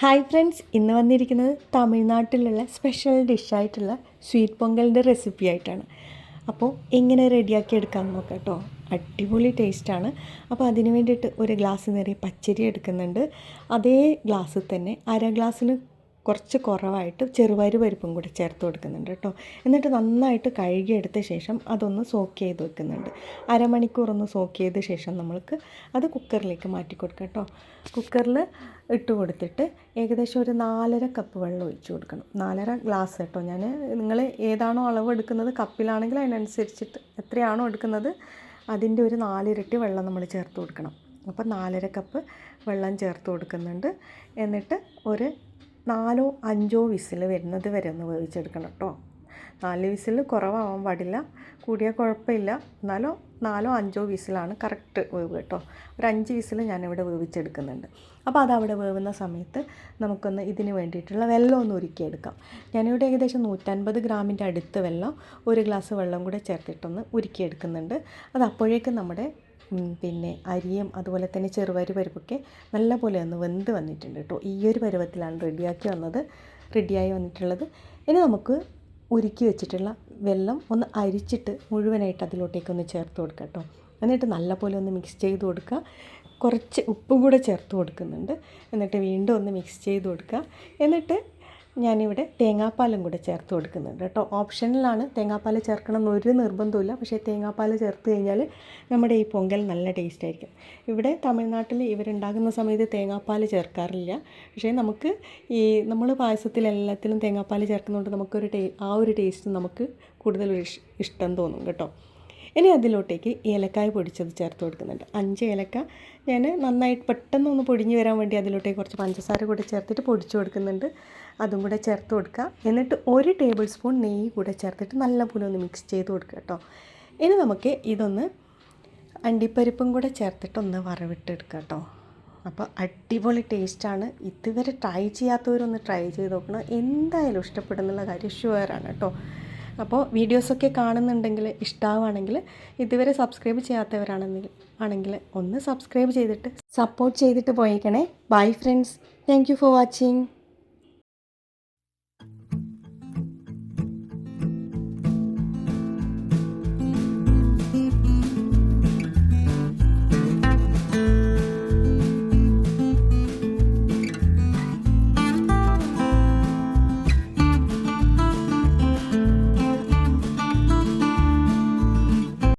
Hi friends ഇന്ന് വന്നിരിക്കുന്നത് തമിഴ്നാട്ടിലുള്ള സ്പെഷ്യൽ ഡിഷായിട്ടുള്ള സ്വീറ്റ് പൊങ്കലിന്റെ റെസിപ്പി ആയിട്ടാണ്. അപ്പോൾ എങ്ങനെ റെഡിയാക്കി എടുക്കാമെന്ന് നോക്കാം കേട്ടോ അടിപൊളി ടേസ്റ്റാണ് അപ്പോൾ അതിന് വേണ്ടിയിട്ട് ഒരു ഗ്ലാസ് നിറയെ പച്ചരി എടുക്കുന്നുണ്ട്. അതേ ഗ്ലാസ്സിൽ തന്നെ അര ഗ്ലാസ്സിന് കുറച്ച് കുറവായിട്ട് ചെറുപയർ പരിപ്പും കൂടി ചേർത്ത് കൊടുക്കുന്നുണ്ട് കേട്ടോ. എന്നിട്ട് നന്നായിട്ട് കഴുകിയെടുത്ത ശേഷം അതൊന്ന് സോക്ക് ചെയ്ത് വെക്കുന്നുണ്ട്. അരമണിക്കൂർ ഒന്ന് സോക്ക് ചെയ്ത ശേഷം നമ്മൾക്ക് അത് കുക്കറിലേക്ക് മാറ്റി കൊടുക്കാം കേട്ടോ. കുക്കറിൽ ഇട്ട് കൊടുത്തിട്ട് ഏകദേശം ഒരു നാലര കപ്പ് വെള്ളം ഒഴിച്ച് കൊടുക്കണം. നാലര ഗ്ലാസ് കേട്ടോ. ഞാൻ നിങ്ങൾ ഏതാണോ അളവ് എടുക്കുന്നത് കപ്പിലാണെങ്കിൽ അതിനനുസരിച്ചിട്ട് എത്രയാണോ എടുക്കുന്നത് അതിന്റെ ഒരു നാലിരട്ടി വെള്ളം നമ്മൾ ചേർത്ത് കൊടുക്കണം. അപ്പോൾ നാലര കപ്പ് വെള്ളം ചേർത്ത് കൊടുക്കുന്നുണ്ട്. എന്നിട്ട് ഒരു നാലോ അഞ്ചോ വിസിൽ വരുന്നത് വരെ ഒന്ന് വേവിച്ചെടുക്കണം കേട്ടോ നാല് വിസിൽ കുറവാവാൻ പാടില്ല. കൂടിയാൽ കുഴപ്പമില്ല. എന്നാലോ നാലോ അഞ്ചോ വിസിലാണ് കറക്റ്റ് വേവ് കേട്ടോ ഒരു അഞ്ച് വിസിൽ ഞാനിവിടെ വേവിച്ചെടുക്കുന്നുണ്ട്. അപ്പോൾ അതവിടെ വേവുന്ന സമയത്ത് നമുക്കൊന്ന് ഇതിന് വേണ്ടിയിട്ടുള്ള വെള്ളം ഒന്ന് ഉരുക്കിയെടുക്കാം. ഞാനിവിടെ ഏകദേശം നൂറ്റൻപത് ഗ്രാമിന്റെ അടുത്ത് വെള്ളം ഒരു ഗ്ലാസ് വെള്ളം കൂടെ ചേർത്തിട്ടൊന്ന് ഉരുക്കിയെടുക്കുന്നുണ്ട്. അത് അപ്പോഴേക്കും നമ്മുടെ പിന്നെ അരിയും അതുപോലെ തന്നെ ചെറുപയർ പരിപ്പൊക്കെ നല്ല പോലെ ഒന്ന് വെന്ത് വന്നിട്ടുണ്ട് കേട്ടോ. ഈ ഒരു പരുവത്തിലാണ് റെഡിയാക്കി വന്നത് റെഡിയായി വന്നിട്ടുള്ളത്. ഇനി നമുക്ക് ഉരുക്കി വെച്ചിട്ടുള്ള വെള്ളം ഒന്ന് അരിച്ചിട്ട് മുഴുവനായിട്ട് അതിലോട്ടേക്ക് ഒന്ന് ചേർത്ത് കൊടുക്കുക കേട്ടോ. എന്നിട്ട് നല്ല പോലെ ഒന്ന് മിക്സ് ചെയ്ത് കൊടുക്കുക. കുറച്ച് ഉപ്പും കൂടെ ചേർത്ത് കൊടുക്കുന്നുണ്ട്. എന്നിട്ട് വീണ്ടും ഒന്ന് മിക്സ് ചെയ്ത് കൊടുക്കുക. എന്നിട്ട് ഞാനിവിടെ തേങ്ങാപ്പാലും കൂടെ ചേർത്ത് കൊടുക്കുന്നുണ്ട് കേട്ടോ. ഓപ്ഷനിലാണ് തേങ്ങാപ്പാൽ ചേർക്കണം എന്നൊരു നിർബന്ധമില്ല പക്ഷേ തേങ്ങാപ്പാൽ ചേർത്ത് കഴിഞ്ഞാൽ നമ്മുടെ ഈ പൊങ്കൽ നല്ല ടേസ്റ്റ് ആയിരിക്കും. ഇവിടെ തമിഴ്നാട്ടിൽ ഇവരുണ്ടാകുന്ന സമയത്ത് തേങ്ങാപ്പാൽ ചേർക്കാറില്ല. പക്ഷേ നമുക്ക് ഈ നമ്മൾ പായസത്തിൽ എല്ലാത്തിലും തേങ്ങാപ്പാൽ ചേർക്കുന്നതുകൊണ്ട് നമുക്കൊരു ടേ ആ ഒരു ടേസ്റ്റ് നമുക്ക് കൂടുതൽ ഇഷ്ടം തോന്നും കേട്ടോ. ഇനി അതിലോട്ടേക്ക് ഏലക്കായ പൊടിച്ചത് ചേർത്ത് കൊടുക്കുന്നുണ്ട്. അഞ്ച് ഏലക്ക. ഞാൻ നന്നായിട്ട് പെട്ടെന്ന് ഒന്ന് പൊടിഞ്ഞ് വരാൻ വേണ്ടി അതിലോട്ടേക്ക് കുറച്ച് പഞ്ചസാര കൂടെ ചേർത്തിട്ട് പൊടിച്ചു കൊടുക്കുന്നുണ്ട്. അതും കൂടെ ചേർത്ത് കൊടുക്കുക. എന്നിട്ട് ഒരു ടേബിൾ സ്പൂൺ നെയ്യ് കൂടെ ചേർത്തിട്ട് നല്ലപോലെ ഒന്ന് മിക്സ് ചെയ്ത് കൊടുക്കുക കേട്ടോ. ഇനി നമുക്ക് ഇതൊന്ന് അണ്ടിപ്പരിപ്പും കൂടെ ചേർത്തിട്ട് ഒന്ന് വറവിട്ടെടുക്കുക കേട്ടോ. അപ്പോൾ അടിപൊളി ടേസ്റ്റാണ്. ഇതുവരെ ട്രൈ ചെയ്യാത്തവരൊന്ന് ട്രൈ ചെയ്ത് നോക്കണം. എന്തായാലും ഇഷ്ടപ്പെടുന്നുള്ള കാര്യം ഷുവറാണ് കേട്ടോ. അപ്പോൾ വീഡിയോസൊക്കെ കാണുന്നുണ്ടെങ്കിൽ ഇഷ്ടമാവുകയാണെങ്കിൽ ഇതുവരെ സബ്സ്ക്രൈബ് ചെയ്യാത്തവരാണെങ്കിൽ ആണെങ്കിൽ ഒന്ന് സബ്സ്ക്രൈബ് ചെയ്തിട്ട് സപ്പോർട്ട് ചെയ്തിട്ട് പോയേക്കണേ. Bye friends thank for watching